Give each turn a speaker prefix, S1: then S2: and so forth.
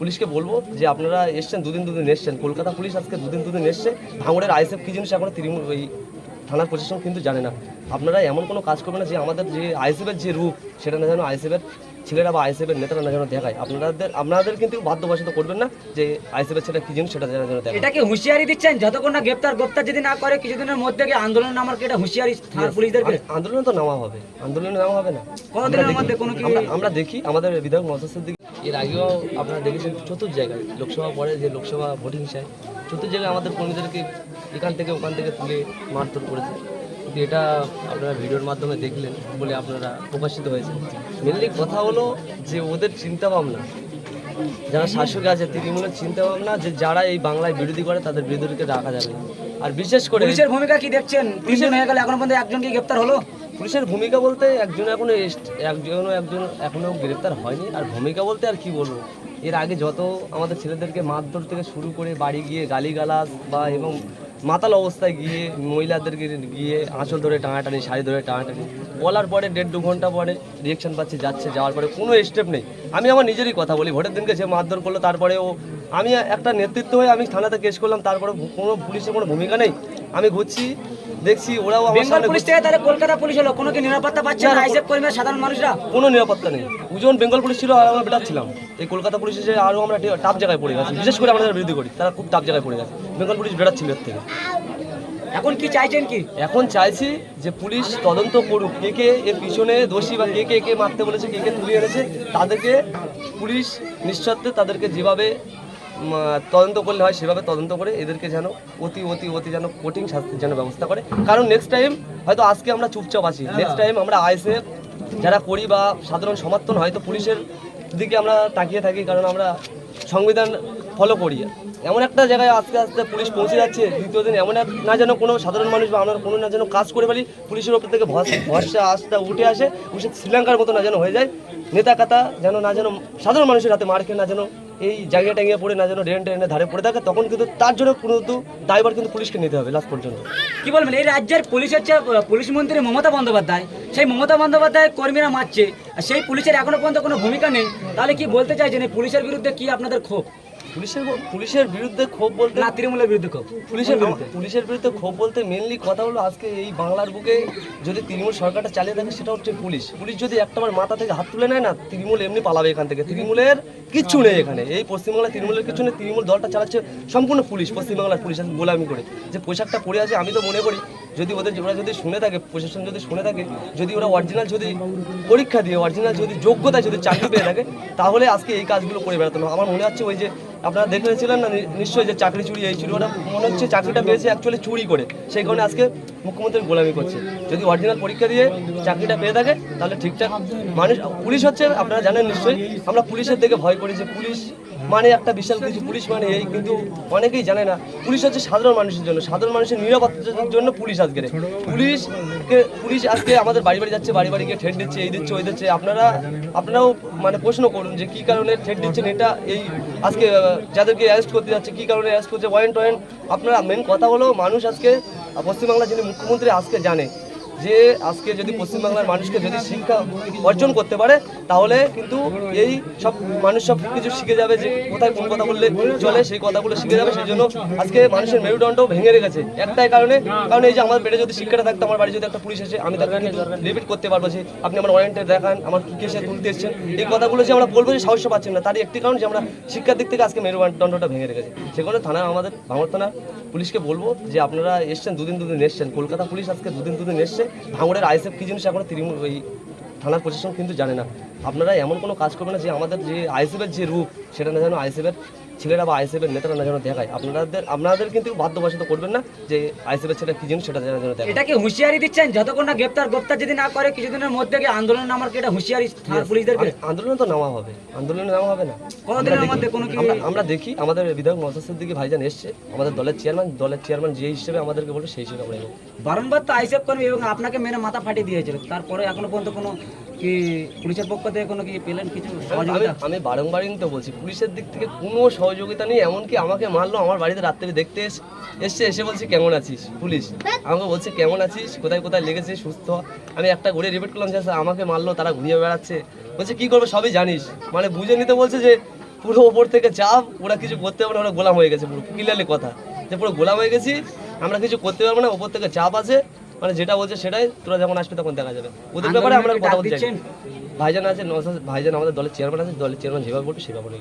S1: পুলিশকে বলব যে আপনারা এসছেন, দুদিন দুদিন এসছেন। কলকাতা পুলিশ আজকে দুদিন দুদিন এসছে। ভাঙড়ের আইএসএফ কী জিনিস এখনও তৃণমূল ওই থানার প্রশাসন কিন্তু জানে না। আপনারা এমন কোনো কাজ করবেন না যে আমাদের যে আইএসএফের যে রূপ, সেটা না যেন আইসেফের ছেলেরা বা আইসেফের নেতারা না যেন দেখায়। আপনাদের আপনাদের কিন্তু বাধ্যবাসিত করবেন না যে আইসেফের ছেলে কি জিনিস সেটা যেন দেখায়।
S2: এটাকে হুঁশিয়ারি দিচ্ছেন? যতক্ষণ না গ্রেপ্তার গ্রেপ্তার যদি না করে কিছুদিনের মধ্যে কি আন্দোলন নামার কি এটা হুঁশিয়ারি থানার পুলিশদেরকে?
S1: আ- আন্দোলনে তো নামা হবে। আন্দোলন নামা হবে না।
S2: কতদিনের
S1: আমরা
S2: মধ্যে কোনো কি-
S1: আমরা- আমরা দেখি। আমাদের বিধায়ক নজর দিকে এর আগেও আপনারা দেখেছেন চতুর্থ জায়গায় লোকসভা পরে যে লোকসভা ভোটিং চাই চতুর্থ জায়গায় আমাদের কর্মীদেরকে এখান থেকে ওখান থেকে তুলে মারধর করেছে। কিন্তু এটা আপনারা ভিডিওর মাধ্যমে দেখলেন বলে আপনারা প্রকাশিত হয়েছে। মেনলি কথা হলো যে ওদের চিন্তা ভাবনা যারা শাসক আছে তৃণমূলের চিন্তা ভাবনা যে যারা এই বাংলায় বিরোধী করে তাদের বিরোধীকে রাখা যাবে না। আর বিশেষ করে
S2: পুলিশের ভূমিকা কি দেখছেন? তিনজন হয়ে গেলে এখনও পর্যন্ত একজন কি গ্রেপ্তার হলো?
S1: পুলিশের ভূমিকা বলতে একজন এখনও একজনও একজন এখনও গ্রেপ্তার হয়নি। আর ভূমিকা বলতে আর কি বলব? এর আগে যত আমাদের ছেলেদেরকে মারধর থেকে শুরু করে বাড়ি গিয়ে গালিগালাজ বা এবং মাতাল অবস্থায় গিয়ে মহিলাদেরকে গিয়ে আঁচল ধরে টানাটানি, শাড়ি ধরে টানাটানি। বলার পরে দেড় দু ঘণ্টা পরে রিয়েকশন পাচ্ছে, যাচ্ছে, যাওয়ার পরে কোনো স্টেপ নেই। আমি আমার নিজেরই কথা বলি, ভোটের দিনকে সে মারধর করল তারপরে ও আমি একটা নেতৃত্ব হয়ে আমি থানাতে কেস করলাম তারপরে কোনো পুলিশের কোনো ভূমিকা নেই। আমি ঘুরছি দেখছি ওরাও
S2: বেঙ্গল পুলিশ থেকে তাহলে কলকাতা পুলিশ হলো কোনো কি নিরাপত্তা পাচ্ছে না? আইসেফ কর্মীরা সাধারণ মানুষরা?
S1: কোনো নিরাপত্তা নেই। দুজন বেঙ্গল পুলিশ ছিল আর আমরা বেটাচ্ছিলাম এই কলকাতা পুলিশ এসে আরও আমরা টাপ জায়গায় পড়ে গেছি। বিশেষ করে আমরা বিরোধী করি তারা খুব টাপ জায়গায় পড়ে গেছে। বেঙ্গল পুলিশ বেটাচ্ছিল এর থেকে।
S2: এখন কি চাইছেন কি?
S1: এখন চাইছি যে পুলিশ তদন্ত করুক কে কে এর পিছনে দোষী বা কে কে কে মারতে বলেছে কে কে তুলে এনেছে তাদেরকে পুলিশ নিঃস্বার্থে তাদেরকে যেভাবে তদন্ত করলে হয় সেভাবে তদন্ত করে এদেরকে যেন অতি অতি অতি যেন কঠিন শাস্তির যেন ব্যবস্থা করে। কারণ নেক্সট টাইম হয়তো আজকে আমরা চুপচাপ আছি। নেক্সট টাইম আমরা আইসেফ যারা করি বা সাধারণ সমর্থন হয়তো পুলিশের দিকে আমরা তাকিয়ে থাকি কারণ আমরা সংবিধান ফলো করি। এমন একটা জায়গায় আস্তে আস্তে পুলিশ পৌঁছে যাচ্ছে দ্বিতীয় দিন এমন এক না যেন কোনো সাধারণ মানুষ বা আমরা কোনো না যেন কাজ করে পারি পুলিশের ওপর থেকে ভরসা ভরসা আস্থা উঠে আসে উঠে শ্রীলঙ্কার মতো না যেন হয়ে যায় নেতা কাতা যেন না যেন সাধারণ মানুষের হাতে মার খেয়ে না যেন এই জায়গা টাঙ্গিয়ে পড়ে না যেন ড্রেন ট্রেনের ধারে পড়ে থাকে, তখন কিন্তু তার জন্য কিন্তু দায়বার কিন্তু পুলিশকে নিতে হবে লাস্ট পর্যন্ত।
S2: কি বলবেন? এই রাজ্যের পুলিশ হচ্ছে পুলিশ মন্ত্রী মমতা বন্দ্যোপাধ্যায়, সেই মমতা বন্দ্যোপাধ্যায় কর্মীরা মারছে সেই পুলিশের এখনও পর্যন্ত কোনো ভূমিকা নেই, তাহলে কি বলতে চাইছেন এই পুলিশের বিরুদ্ধে কি আপনাদের ক্ষোভ?
S1: পুলিশের পুলিশের বিরুদ্ধে ক্ষোভ বলতে
S2: না তৃণমূলের বিরুদ্ধে ক্ষোভ।
S1: পুলিশের পুলিশের বিরুদ্ধে। ক্ষোভ বলতে মেনলি কথা হলো আজকে এই বাংলার বুকে যদি তৃণমূল সরকারটা চালিয়ে থাকে সেটা হচ্ছে পুলিশ। পুলিশ যদি একটাবার মাথা থেকে হাত তুলে নেয় না তৃণমূল এমনি পালাবে এখান থেকে। তৃণমূলের কিচ্ছু নেই এখানে। এই পশ্চিমবাংলায় তৃণমূলের কিছু নেই তৃণমূল দলটা চালাচ্ছে সম্পূর্ণ পুলিশ পশ্চিমবাংলার পুলিশ গোলামি করে। যে পোশাকটা পরে আছে আমি তো মনে করি যদি ওদের ওরা যদি শুনে থাকে প্রশাসন যদি শুনে থাকে যদি ওরা অরিজিনাল যদি পরীক্ষা দিয়ে অরিজিনাল যদি যোগ্যতা যদি চাকরি পেয়ে থাকে তাহলে আজকে এই কাজগুলো করে বেড়াতো না আমার মনে হচ্ছে ওই যে আপনারা দেখেছিলেন না নিশ্চয়ই যে চাকরি চুরি এই ওরা মনে হচ্ছে চাকরিটা পেয়েছে অ্যাকচুয়ালি চুরি করে। সেই কারণে আজকে মুখ্যমন্ত্রী গোলামি করছে। যদি অরিজিনাল পরীক্ষা দিয়ে চাকরিটা পেয়ে থাকে, তাহলে ঠিকঠাক। মানুষ পুলিশ হচ্ছে, আপনারা জানেন নিশ্চয়ই, আমরা পুলিশের দিকে ভয় করি যে পুলিশ মানে একটা বিশাল কিছু পুলিশ মানে এই কিন্তু অনেকেই জানে না। পুলিশ হচ্ছে সাধারণ মানুষের জন্য। সাধারণ মানুষের নিরাপত্তার জন্য পুলিশ আজকে পুলিশ পুলিশ আজকে আমাদের বাড়ি বাড়ি যাচ্ছে, বাড়ি বাড়ি গিয়ে ঠেট দিচ্ছে, এই দিচ্ছে, ওই দিচ্ছে। আপনারা, আপনারাও মানে প্রশ্ন করুন যে কি কারণে ঠেট দিচ্ছেন? এটা এই আজকে যাদেরকে অ্যারেস্ট করতে যাচ্ছে, কি কারণে অ্যারেস্ট করছে? ওয়ারেন্ট ওয়ারেন্ট আপনারা মেন কথা হলো মানুষ আজকে, পশ্চিমবাংলার যিনি মুখ্যমন্ত্রী, আজকে জানে। যে আজকে যদি পশ্চিমবাংলার মানুষকে যদি শিক্ষা অর্জন করতে পারে, তাহলে কিন্তু এই সব মানুষ সব কিছু শিখে যাবে যে কোথায় কোন কথা বললে চলে, সেই কথাগুলো শিখে যাবে। সেই জন্য আজকে মানুষের মেরুদণ্ডও ভেঙে রেখেছে একটাই কারণে। কারণ এই যে আমার পেটে যদি শিক্ষাটা থাকতো, আমার বাড়ি যদি একটা পুলিশ এসে আমি তাকে রিপিট করতে পারব যে আপনি আমার ওয়ারেন্টে দেখান, আমার কি কেসে তুলতে এসছেন। এই কথাগুলো যে আমরা বলব যে সাহস পাচ্ছি না, তারই একটি কারণ যে আমরা শিক্ষার দিক থেকে আজকে মেরুদণ্ডটা ভেঙে রেখেছি। সেখানে থানা, আমাদের ভাঙড় থানা পুলিশকে বলব যে আপনারা এসছেন, দুদিন দুদিন এসছেন। কলকাতা পুলিশ আজকে দুদিন দুদিন এসছে। ভাঙড়ের আইএসএফ কী জিনিস এখনও তৃণমূল ওই থানার প্রশাসন কিন্তু জানে না। আপনারা এমন কোনো কাজ করবেন না যে আমাদের যে আইএসএফের যে রূপ, সেটা না যেন আইসেফের ছেলেরা বা আইসেফের নেতারা না যেন দেখায়। আপনাদের আপনাদের কিন্তু বাধ্যবাসিত করবেন না যে আইসেফের ছেলে কী জিনিস সেটা যেন যেন দেখায়।
S2: এটাকে হুঁশিয়ারি দিচ্ছেন যতক্ষণ না গ্রেপ্তার। গ্রেপ্তার যদি না করে কিছুদিনের মধ্যে কি আন্দোলন নামার কি এটা হুঁশিয়ারি থানার পুলিশদেরকে?
S1: আ- তো নামা হবে। আন্দোলন নামা হবে না। দেখি-
S2: মধ্যে কোনো কি-
S1: আমরা- দেখি। আমাদের বিধায়ক দিকে ভাইজান এসছে। আমাদের দলের চেয়ারম্যান দলের চেয়ারম্যান যে হিসেবে আমাদেরকে বলে সেই হিসেবে আমরা।
S2: বারংবার তো আইসেফ কর্মী এবং আপনাকে মেরে মাথা ফাটিয়ে দিয়েছিল। তারপরে এখনও পর্যন্ত কোনো কি পুলিশের পক্ষ থেকে কোনো কি পেলেন কিছু
S1: আমি
S2: সহযোগিতা?
S1: আমি বারংবারই তো বলছি পুলিশের দিক থেকে কোনো সহযোগিতা নেই এমনকি আমাকে মারলো আমার বাড়িতে রাত্রে দেখতে এস- এসছে এসে বলছে কেমন আছিস? পুলিশ আমাকে বলছে কেমন আছিস? কোথায় কোথায় লেগেছে? সুস্থ? আমি একটা ঘুরে রিপিট করলাম যে আমাকে মারলো তারা ঘুরিয়ে বেড়াচ্ছে। বলছে কি করবে সবই জানিস। মানে বুঝে নিতে বলছে যে পুরো ওপর থেকে চাপ ওরা কিছু করতে পারবে না ওরা গোলাম হয়ে গেছে পুরো ক্লিয়ারলি কথা। যে পুরো গোলাম হয়ে গেছি আমরা কিছু করতে পারব না ওপর থেকে চাপ আছে মানে যেটা বলছে সেটাই তোরা যখন আসবে তখন দেখা যাবে ওদের ব্যাপারে আমরা কথা? না। ভাইজান আছে ভাইজান আমাদের দলের চেয়ারম্যান আছে দলের চেয়ারম্যান যেভাবে বলবে সেভাবে বলে